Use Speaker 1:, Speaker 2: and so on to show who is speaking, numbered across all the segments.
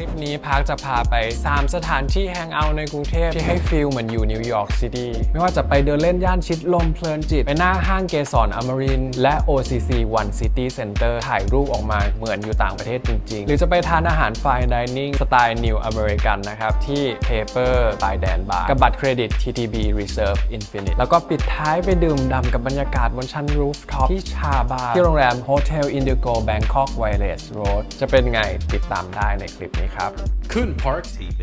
Speaker 1: คลิปนี้พักจะพาไป 3 สถานที่แฮงเอาท์ในกรุงเทพที่ให้ฟีลเหมือนอยู่นิวยอร์กซิตี้ไม่ว่าจะไปเดินเล่นย่านชิดลมเพลินจิต ไปหน้าห้างเกสรอมรินและ OCC One City Center ถ่ายรูปออกมาเหมือนอยู่ต่างประเทศจริง ๆ หรือจะไปทานอาหาร Fine Dining สไตล์ New American นะครับ ที่ Paper by Dan Bar กับบัตรเครดิต TTB Reserve Infinite แล้วก็ปิดท้ายไปดื่มด่ำกับบรรยากาศบนชั้นรูฟท็อปที่ชาบาร์ที่โรงแรม Hotel Indigo Bangkok Village Road จะเป็นไงติดตามได้ในคลิปนี้ครับ
Speaker 2: Kun Park TV.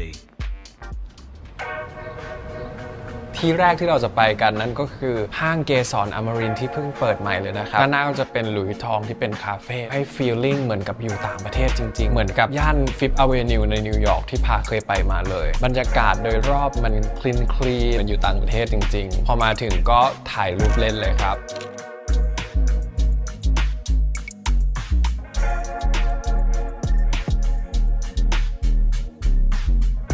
Speaker 1: ที่แรกที่เราจะไปกันนั่นก็คือห้างเกสรอมรินทร์ที่เพิ่งเปิดใหม่เลยนะครับด้านหน้าก็จะเป็นหลุยส์ทองที่เป็นคาเฟ่ให้ฟีลลิ่งเหมือนกับอยู่ต่างประเทศจริง ๆ เหมือนกับย่านฟิฟอเวนิวในนิวยอร์กที่พาเคยไปมาเลย บรรยากาศโดยรอบมันคลีนคลีนเหมือนอยู่ต่างประเทศจริง ๆ พอมาถึงก็ถ่ายรูปเล่นเลยครับ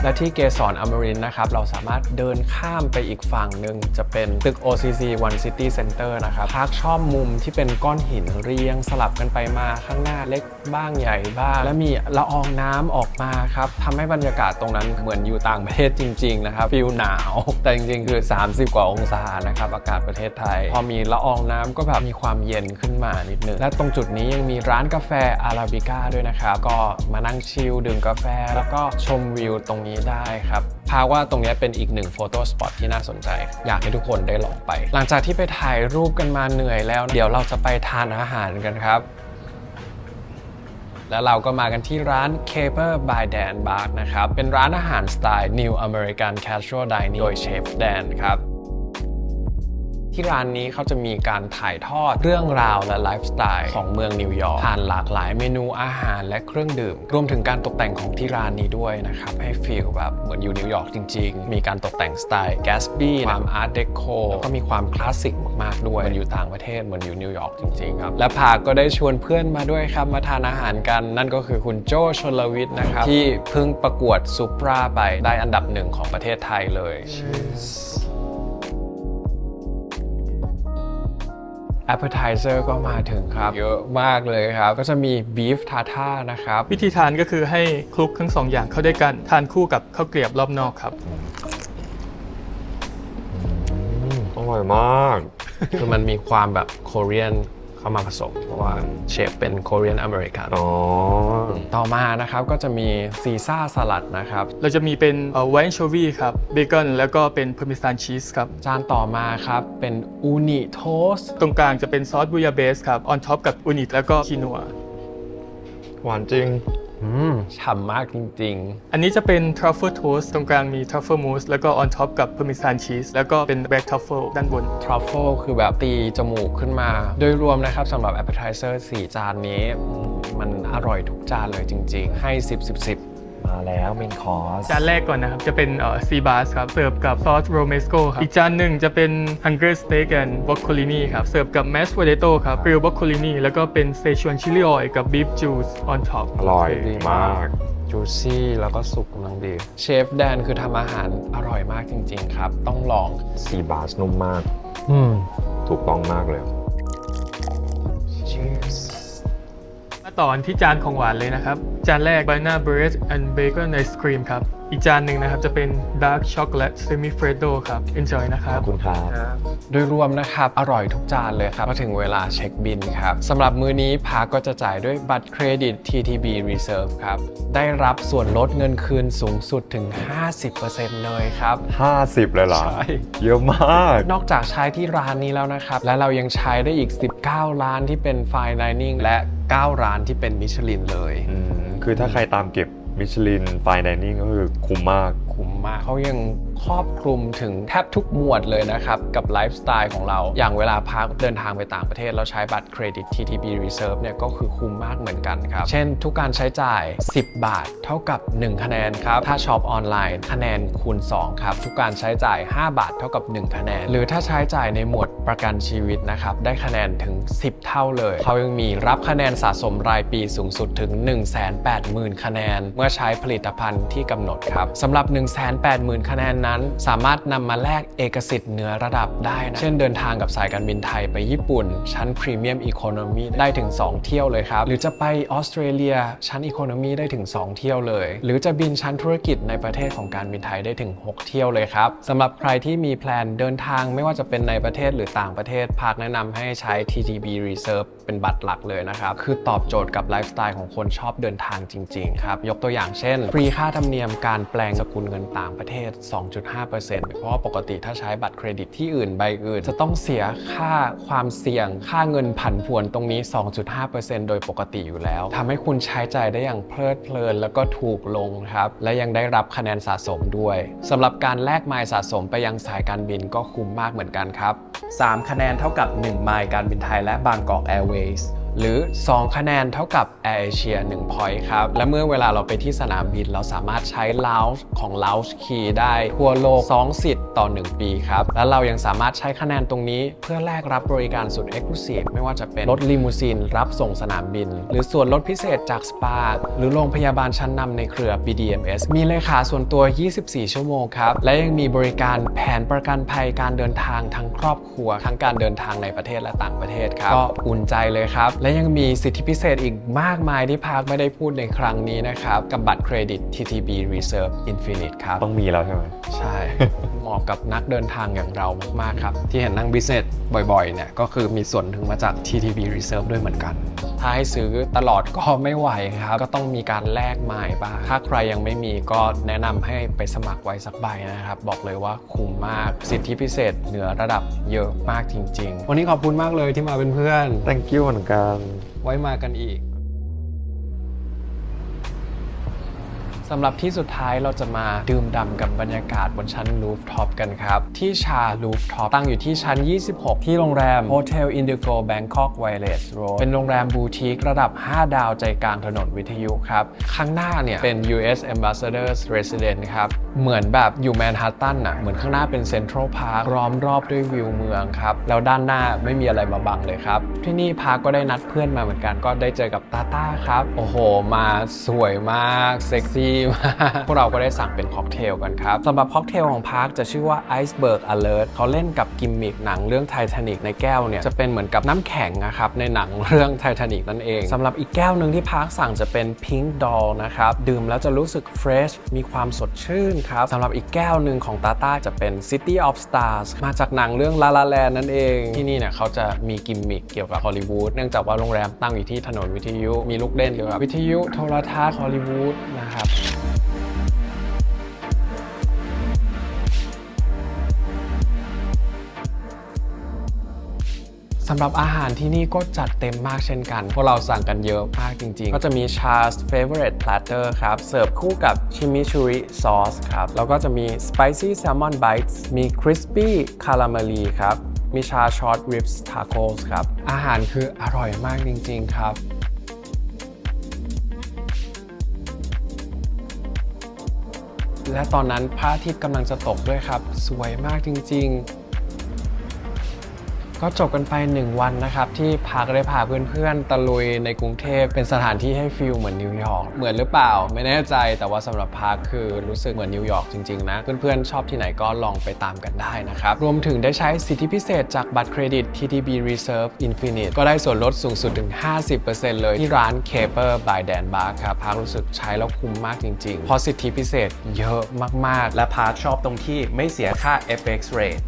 Speaker 1: และที่เกสรอมรินนะครับเราสามารถเดินข้ามไปอีกฝั่งหนึ่งจะเป็นตึก OCC One City Center นะครับพักชอบมุมที่เป็นก้อนหินเรียงสลับกันไปมาข้างหน้าเล็กบ้างใหญ่บ้าง และมีละอองน้ำออกมาครับทำให้บรรยากาศตรงนั้นเหมือนอยู่ต่างประเทศจริงๆนะครับฟิลหนาว แต่จริงๆ คือ 30 กว่าองศานะครับอากาศประเทศไทย พอมีละอองน้ำก็แบบมีความเย็นขึ้นมานิดนึงและตรงจุดนี้ยังมีร้านกาแฟอาราบิก้าด้วยนะครับก็มานั่งชิลดื่มกาแฟ แล้วก็ชมวิวตรงนี้ได้ครับพาว่าตรงนี้เป็นอีกหนึ่งโฟโต้สปอตที่น่าสนใจ อยากให้ทุกคนได้ลองไป หลังจากที่ไปถ่ายรูปกันมาเหนื่อยแล้ว เดี๋ยวเราจะไปทานอาหารกันครับ แล้วเราก็มากันที่ร้าน Caper by Dan Bar นะครับ เป็นร้านอาหารสไตล์ New American Casual Dining โดยเชฟแดนครับ ที่ร้านนี้เขาจะมีการถ่ายทอดเรื่องราวและไลฟ์สไตล์ของเมืองนิวยอร์กผ่านหลากหลายเมนูอาหารและเครื่องดื่ม รวมถึงการตกแต่งของที่ร้านนี้ด้วยนะครับ ให้ฟีลแบบเหมือนอยู่นิวยอร์กจริง ๆ มีการตกแต่งสไตล์แกสบี้ความอาร์ตเดโคแล้วก็มีความคลาสสิกมาก ๆ ด้วยเหมือนอยู่ต่างประเทศเหมือนอยู่นิวยอร์กจริง ๆ ครับ และพาก็ได้ชวนเพื่อนมาด้วยครับ มาทานอาหารกัน นั่นก็คือคุณโจชลวิทย์นะครับที่เพิ่งประกวดซูปราไปได้อันดับหนึ่งของประเทศไทยเลย appetizer ก็มาถึงครับ เยอะมากเลยครับ ก็จะมี beef tartar นะครับ
Speaker 3: วิธีทานก็คือให้คลุกทั้งสองอย่างเข้าด้วยกัน ทานคู่กับข้าวเกลียบรอบนอกครับ
Speaker 4: อร่อยมาก
Speaker 1: คือมันมีความแบบ Korean เข้ามาผสม เพราะว่าเชฟเป็น Korean American
Speaker 4: อ๋อ
Speaker 1: ต่อมานะครับก็จะมีซีซ่าสลัดนะครับ
Speaker 3: เราจะมีเป็นไวน์โชวีครับเบคอนแล้วก็เป็นพาร์เมซานชีสครับ
Speaker 1: จานต่อมาครับเป็นอูนิโทส
Speaker 3: ตรงกลางจะเป็นซอสบูยาเบสครับออนท็อปกับอูนิแล้วก็คีนัว
Speaker 4: หวานจริง
Speaker 1: อืม ฉ่ำมากจริง
Speaker 3: อันนี้จะเป็นทรัฟเฟิลโทสตรงกลางมีทรัฟเฟิลมูสแล้วก็ออนท็อปกับพาร์เมซานชีสแล้วก็เป็นแบล็กทรัฟเฟิลด้านบน
Speaker 1: ๆ truffle คือแบบตีจมูกขึ้นมา โดยรวมนะครับสำหรับ appetizer 4 จานนี้อืมมันอร่อยทุกจานเลยจริง ๆ ให้ 10 10 10
Speaker 4: มาแล้วเมนคอร์ส
Speaker 3: จานแรกก่อนนะครับ จะเป็นซีบาสครับ เสิร์ฟกับซอสโรเมสโกครับ อีกจานหนึ่งจะเป็นฮังเกอร์สเต็กแอนด์บรอกโคลินีครับ เสิร์ฟกับแมชโพเตโต้ครับกริลบรอกโคลินีแล้วก็เป็นเซชวนชิลลี่ออยกับบีฟจูสออนท็อป
Speaker 4: อร่อย
Speaker 1: ดี
Speaker 4: มาก
Speaker 1: จูซี่แล้วก็สุกกำลังดี เชฟแดนคือทำอาหารอร่อยมากจริง ๆ ครับ ต้องลอง
Speaker 4: ซีบาสนุ่มมาก
Speaker 1: อืม
Speaker 4: ถูกต้องมากเลย
Speaker 3: มาต่อกันที่จานของหวานเลยนะครับ จานแรก banana bread and bacon ice cream ครับ อีกจานหนึ่งนะครับจะเป็น dark chocolate semi freddo ครับ enjoy นะค
Speaker 4: ข
Speaker 3: รั
Speaker 4: อ
Speaker 3: บบ
Speaker 4: คุณครับ
Speaker 1: โดยรวมนะครับ อร่อยทุกจานเลยครับมาถึงเวลาเช็คบินครับสำหรับมื้อนี้พาก็จะจ่ายด้วยบัตรเครดิต TTB Reserve ครับ ได้รับส่วนลดเงินคืนสูงสุดถึง 50%เลยครับ
Speaker 4: 50 เลยเหรอ
Speaker 1: ใช่
Speaker 4: เยอะมาก
Speaker 1: นอกจากใช้ที่ร้านนี้แล้วนะครับ และเรายังใช้ได้อีก 19 ร้านที่เป็น Fine Dining และ 9 ร้านที่เป็นมิชลินเลย
Speaker 4: อืมคือถ้าใครตามเก็บมิชลินไฟดิเนิ่งก็คือคุ้มมาก
Speaker 1: คุ้มมากเขายัง ครอบคลุมถึงแทบทุกหมวดเลยนะครับ กับไลฟ์สไตล์ของเรา อย่างเวลาพักเดินทางไปต่างประเทศแล้วใช้บัตรเครดิต TTB Reserve เนี่ยก็คือคุ้มมากเหมือนกันครับ เช่นทุกการใช้จ่าย 10 บาท เท่ากับ 1 คะแนนครับ ถ้าช็อปออนไลน์คะแนนคูณ 2 ครับ ทุกการใช้จ่าย 5 บาท เท่ากับ 1 คะแนน หรือถ้าใช้จ่ายในหมวดประกันชีวิตนะครับได้คะแนนถึง 10 เท่าเลย เขายังมีรับคะแนนสะสมรายปีสูงสุดถึง 180,000 คะแนน เมื่อใช้ผลิตภัณฑ์ที่กำหนดครับสำหรับ 180,000 คะแนนนั้นนั้น สามารถนำมาแลกเอกสิทธิ์เหนือระดับได้นะ เช่นเดินทางกับสายการบินไทยไปญี่ปุ่น ชั้นพรีเมียมอีโคโนมีได้ถึง 2 เที่ยวเลยครับ หรือจะไปออสเตรเลียชั้นอีโคโนมีได้ถึง 2 เที่ยวเลย หรือจะบินชั้นธุรกิจในประเทศของการบินไทยได้ถึง 6 เที่ยวเลยครับสำหรับใครที่มีแพลนเดินทางไม่ว่าจะเป็นในประเทศหรือต่างประเทศภาคแนะนำให้ใช้ TTB Reserve เป็นบัตรหลักเลยนะครับ คือตอบโจทย์กับไลฟ์สไตล์ของคนชอบเดินทางจริงๆครับ ยกตัวอย่างเช่น ฟรีค่าธรรมเนียมการแปลงสกุลเงินต่างประเทศ 2.5%เพราะว่าปกติถ้าใช้บัตรเครดิตที่อื่นใบอื่น จะต้องเสียค่าความเสี่ยง ค่าเงินผันผวนตรงนี้ 2.5%โดยปกติอยู่แล้วทำให้คุณใช้จ่ายได้อย่างเพลิดเพลิน แล้วก็ถูกลงครับ และยังได้รับคะแนนสะสมด้วยสำหรับการแลกไมล์สะสมไปยังสายการบินก็คุ้มมากเหมือนกันครับ 3 คะแนนเท่ากับ 1 ไมล์การบินไทยและบางกอกแอร์เวย์หรือ 2 คะแนนเท่ากับ Air Asia 1 point ครับ และเมื่อเวลาเราไปที่สนามบิน เราสามารถใช้ Lounge ของ Lounge Key ได้ทั่วโลก 2 สิทธิ์ ต่อ 1 ปีครับ และเรายังสามารถใช้คะแนนตรงนี้เพื่อแลกรับบริการสุด Exclusive ไม่ว่าจะเป็นรถลิมูซีนรับส่งสนามบิน หรือส่วนลดพิเศษจากสปา หรือโรงพยาบาลชั้นนำในเครือ BDMS มีเลขาส่วนตัว 24 ชั่วโมงครับ และยังมีบริการแผนประกันภัยการเดินทางทั้งครอบครัว ทั้งการเดินทางในประเทศและต่างประเทศครับ ก็อุ่นใจเลยครับ และยังมีสิทธิพิเศษอีกมากมายที่พาร์คไม่ได้พูดในครั้งนี้นะครับ กับบัตรเครดิต TTB Reserve Infinite ครับ
Speaker 4: ต้องมีแล้วใช่ไหม
Speaker 1: ใช่เหมาะกับนักเดินทางอย่างเรามากๆครับ ที่เห็นนั่งบิสเนสบ่อยๆเนี่ยก็คือมีส่วนถึงมาจาก TTB Reserve ด้วยเหมือนกัน ถ้าให้ซื้อตลอดก็ไม่ไหวครับ ก็ต้องมีการแลกไมล์บ้าง ถ้าใครยังไม่มีก็แนะนำให้ไปสมัครไว้สักใบนะครับ บอกเลยว่าคุ้มมากสิทธิพิเศษเหนือระดับเยอะมากจริง ๆ วันนี้ขอบคุณมากเลยที่มาเป็นเพื่อน
Speaker 4: thank you เหมือนกัน
Speaker 1: ไว้มากันอีก สำหรับที่สุดท้ายเราจะมาดื่มด่ำกับบรรยากาศบนชั้นลูฟท็อปกันครับ ที่ชาลูฟท็อปตั้งอยู่ที่ชั้น 26 ที่โรงแรม Hotel Indigo Bangkok Village Road เป็นโรงแรมบูติกระดับ 5 ดาวใจกลางถนนวิทยุครับ ข้างหน้าเนี่ยเป็น US Ambassador's Residence ครับ เหมือนแบบอยู่แมนฮัตตันน่ะเหมือนข้างหน้าเป็นเซ็นทรัลพาร์คล้อมรอบด้วยวิวเมืองครับ แล้วด้านหน้าไม่มีอะไรมาบังเลยครับ ที่นี่พาร์คก็ได้นัดเพื่อนมาเหมือนกันก็ได้เจอกับตาต้าครับ โอ้โห มาสวยมากเซ็กซี่มากพวกเราก็ได้สั่งเป็นค็อกเทลกันครับสำหรับค็อกเทลของพาร์คจะชื่อว่า Iceberg Alert เขาเล่นกับกิมมิกหนังเรื่องไททานิกในแก้วเนี่ยจะเป็นเหมือนกับน้ำแข็งนะครับในหนังเรื่องไททานิกนั่นเองสำหรับอีกแก้วหนึ่งที่พาร์คสั่งจะเป็น Pink Doll นะครับดื่มแล้วจะรู้สึกเฟรชมีความสดชื่นครับสำหรับอีกแก้วหนึ่งของตาต้าจะเป็น City of Stars มาจากหนังเรื่อง La La Land นั่นเอง ที่นี่เนี่ยเขาจะมีกิมมิคเกี่ยวกับฮอลลีวูดเนื่องจากว่าโรงแรมตั้งอยู่ที่ถนนวิทยุ มีลูกเล่นเกี่ยวกับวิทยุโทรทัศน์ฮอลลีวูดนะครับสำหรับอาหารที่นี่ก็จัดเต็มมากเช่นกัน พวกเราสั่งกันเยอะมากจริงๆ ก็จะมี Char's favorite platter ครับ เสิร์ฟคู่กับ chimichurri sauce ครับ แล้วก็จะมี spicy salmon bites มี crispy calamari ครับ มีชา short ribs tacos ครับ อาหารคืออร่อยมากจริงๆครับ และตอนนั้นพระอาทิตย์กำลังจะตกด้วยครับ สวยมากจริง ๆ ก็จบกันไป 1 วันนะครับ ที่พาก็ได้พาเพื่อนๆตะลุยในกรุงเทพเป็นสถานที่ให้ฟิลเหมือนนิวยอร์กเหมือนหรือเปล่า ไม่แน่ใจแต่ว่าสำหรับพาคือรู้สึกเหมือนนิวยอร์กจริงๆนะ เพื่อนๆชอบที่ไหนก็ลองไปตามกันได้นะครับ รวมถึงได้ใช้สิทธิพิเศษจากบัตรเครดิต TTB Reserve Infinite ก็ได้ส่วนลดสูงสุดถึง 50%เลยที่ร้าน Caper by Dan Bar ครับพารู้สึกใช้แล้วคุ้มมากจริงๆเพราะสิทธิพิเศษเยอะมากๆ และพาชอบตรงที่ไม่เสียค่า FX rate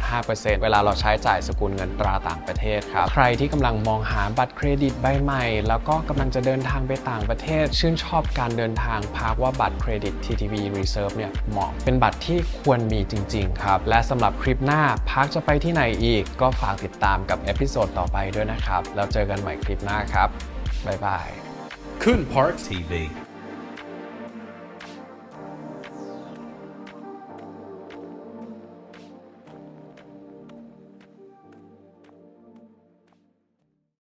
Speaker 1: 2.5%เวลาเราใช้จ่ายสกุลเงินตราต่างประเทศครับ ใครที่กำลังมองหาบัตรเครดิตใบใหม่ แล้วก็กำลังจะเดินทางไปต่างประเทศ ชื่นชอบการเดินทางพากว่าบัตรเครดิต TTB Reserve เนี่ยเหมาะเป็นบัตรที่ควรมีจริง ๆ ครับ และสำหรับคลิปหน้าพักจะไปที่ไหนอีก ก็ฝากติดตามกับเอพิโซดต่อไปด้วยนะครับแล้วเจอกันใหม่คลิปหน้าครับบ๊ายบาย
Speaker 2: Kun Park TV.